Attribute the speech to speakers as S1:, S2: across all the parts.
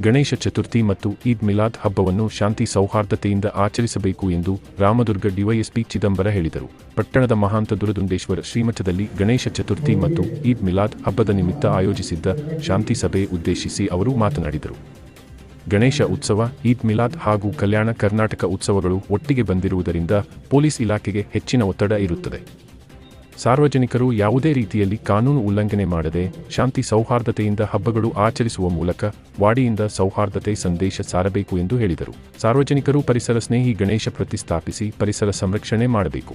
S1: ಗಣೇಶ ಚತುರ್ಥಿ ಮತ್ತು ಈದ್ ಮಿಲಾದ್ ಹಬ್ಬವನ್ನು ಶಾಂತಿ ಸೌಹಾರ್ದತೆಯಿಂದ ಆಚರಿಸಬೇಕು ಎಂದು ರಾಮದುರ್ಗ ಡಿವೈಎಸ್ಪಿ ಚಿದಂಬರ ಹೇಳಿದರು. ಪಟ್ಟಣದ ಮಹಾಂತ ದುರದುಂಡೇಶ್ವರ ಶ್ರೀಮಠದಲ್ಲಿ ಗಣೇಶ ಚತುರ್ಥಿ ಮತ್ತು ಈದ್ ಮಿಲಾದ್ ಹಬ್ಬದ ನಿಮಿತ್ತ ಆಯೋಜಿಸಿದ್ದ ಶಾಂತಿ ಸಭೆ ಉದ್ದೇಶಿಸಿ ಅವರು ಮಾತನಾಡಿದರು. ಗಣೇಶ ಉತ್ಸವ, ಈದ್ ಮಿಲಾದ್ ಹಾಗೂ ಕಲ್ಯಾಣ ಕರ್ನಾಟಕ ಉತ್ಸವಗಳು ಒಟ್ಟಿಗೆ ಬಂದಿರುವುದರಿಂದ ಪೊಲೀಸ್ ಇಲಾಖೆಗೆ ಹೆಚ್ಚಿನ ಒತ್ತಡ ಇರುತ್ತದೆ. ಸಾರ್ವಜನಿಕರು ಯಾವುದೇ ರೀತಿಯಲ್ಲಿ ಕಾನೂನು ಉಲ್ಲಂಘನೆ ಮಾಡದೆ ಶಾಂತಿ ಸೌಹಾರ್ದತೆಯಿಂದ ಹಬ್ಬಗಳು ಆಚರಿಸುವ ಮೂಲಕ ವಾಡಿಯಿಂದ ಸೌಹಾರ್ದತೆ ಸಂದೇಶ ಸಾರಬೇಕು ಎಂದು ಹೇಳಿದರು. ಸಾರ್ವಜನಿಕರು ಪರಿಸರ ಸ್ನೇಹಿ ಗಣೇಶ ಪ್ರತಿಸ್ಥಾಪಿಸಿ ಪರಿಸರ ಸಂರಕ್ಷಣೆ ಮಾಡಬೇಕು.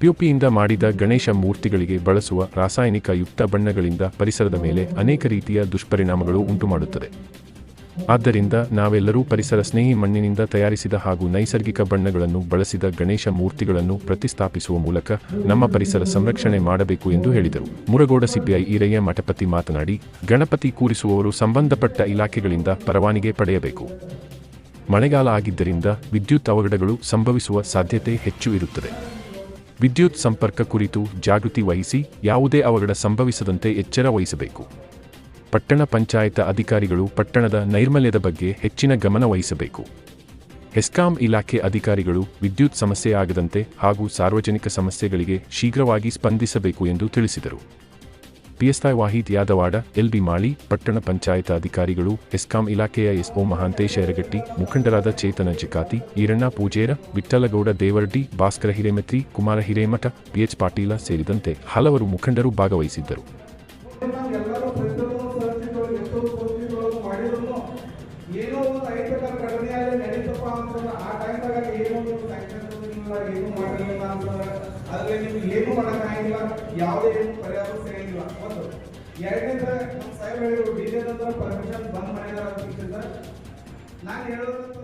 S1: ಪ್ಯೂಪಿಯಿಂದ ಮಾಡಿದ ಗಣೇಶ ಮೂರ್ತಿಗಳಿಗೆ ಬಳಸುವ ರಾಸಾಯನಿಕ ಯುಕ್ತ ಬಣ್ಣಗಳಿಂದ ಪರಿಸರದ ಮೇಲೆ ಅನೇಕ ರೀತಿಯ ದುಷ್ಪರಿಣಾಮಗಳು ಉಂಟುಮಾಡುತ್ತದೆ. ಆದ್ದರಿಂದ ನಾವೆಲ್ಲರೂ ಪರಿಸರ ಸ್ನೇಹಿ ಮಣ್ಣಿನಿಂದ ತಯಾರಿಸಿದ ಹಾಗೂ ನೈಸರ್ಗಿಕ ಬಣ್ಣಗಳನ್ನು ಬಳಸಿದ ಗಣೇಶ ಮೂರ್ತಿಗಳನ್ನು ಪ್ರತಿಸ್ಥಾಪಿಸುವ ಮೂಲಕ ನಮ್ಮ ಪರಿಸರ ಸಂರಕ್ಷಣೆ ಮಾಡಬೇಕು ಎಂದು ಹೇಳಿದರು. ಮುರಗೋಡ ಸಿಪಿಐ ಈರಯ್ಯ ಮಠಪತಿ ಮಾತನಾಡಿ, ಗಣಪತಿ ಕೂರಿಸುವವರು ಸಂಬಂಧಪಟ್ಟ ಇಲಾಖೆಗಳಿಂದ ಪರವಾನಿಗೆ ಪಡೆಯಬೇಕು. ಮಳೆಗಾಲ ಆಗಿದ್ದರಿಂದ ವಿದ್ಯುತ್ ಅವಘಡಗಳು ಸಂಭವಿಸುವ ಸಾಧ್ಯತೆ ಹೆಚ್ಚು ಇರುತ್ತದೆ. ವಿದ್ಯುತ್ ಸಂಪರ್ಕ ಕುರಿತು ಜಾಗೃತಿ ವಹಿಸಿ ಯಾವುದೇ ಅವಘಡ ಸಂಭವಿಸದಂತೆ ಎಚ್ಚರ ವಹಿಸಬೇಕು. ಪಟ್ಟಣ ಪಂಚಾಯತ ಅಧಿಕಾರಿಗಳು ಪಟ್ಟಣದ ನೈರ್ಮಲ್ಯದ ಬಗ್ಗೆ ಹೆಚ್ಚಿನ ಗಮನ ವಹಿಸಬೇಕು. ಹೆಸ್ಕಾಂ ಇಲಾಖೆ ಅಧಿಕಾರಿಗಳು ವಿದ್ಯುತ್ ಸಮಸ್ಯೆ ಆಗದಂತೆ ಹಾಗೂ ಸಾರ್ವಜನಿಕ ಸಮಸ್ಯೆಗಳಿಗೆ ಶೀಘ್ರವಾಗಿ ಸ್ಪಂದಿಸಬೇಕು ಎಂದು ತಿಳಿಸಿದರು. ಪಿಎಸ್ಐ ವಾಹಿದ್ ಯಾದವಾಡ ಎಲ್ಬಿ ಮಾಳಿ, ಪಟ್ಟಣ ಪಂಚಾಯತ ಅಧಿಕಾರಿಗಳು, ಹೆಸ್ಕಾಂ ಇಲಾಖೆಯ ಎಸ್ಒ ಮಹಾಂತೇಶ ಯರಗಟ್ಟಿ, ಮುಖಂಡರಾದ ಚೇತನ ಜಿಕಾತಿ, ಈರಣ್ಣ ಪೂಜೇರ, ವಿಠ್ಠಲಗೌಡ ದೇವರ್ಡಿ ಭಾಸ್ಕರ ಹಿರೇಮತ್ರಿ ಕುಮಾರ ಹಿರೇಮಠ, ಪಿಎಚ್ ಪಾಟೀಲ ಸೇರಿದಂತೆ ಹಲವರು ಮುಖಂಡರು ಭಾಗವಹಿಸಿದ್ದರು.
S2: ಸಂಸ್ಥೆಗಳು ಏನೋ ಒಂದು ಐತಕಾರ ಘಟನೆಯಾಗಿ ನಡೀತಪ್ಪ ಅಂತಂದ್ರೆ ಆ ಟೈಮ್ದಾಗ ಏನೋ ಒಂದು ಸ್ಯಾಂಕ್ಷನ್ ಏನು ಮಾಡಲಿಲ್ಲ ಅಂತಂದ್ರೆ ಅದ್ರಲ್ಲಿ ನೀವು ಏನು ಮಾಡೋಕ್ಕಾಗಿಲ್ಲ ಯಾವುದೇ ಏನು ಪರಿಹಾರ ಸಿಗಂಗಿಲ್ಲ. ಒಂದು. ಎರಡನೇದ ನಮ್ಮ ಸಾಹೇಬ್ ಹೇಳಿದ್ರು ಡಿ ಜೆ ಪರ್ಮಿಷನ್ ಬಂದ್ ಮಾಡಿದಾರ ಅಂತ ನಾನು ಹೇಳೋದಂತಂದ್ರೆ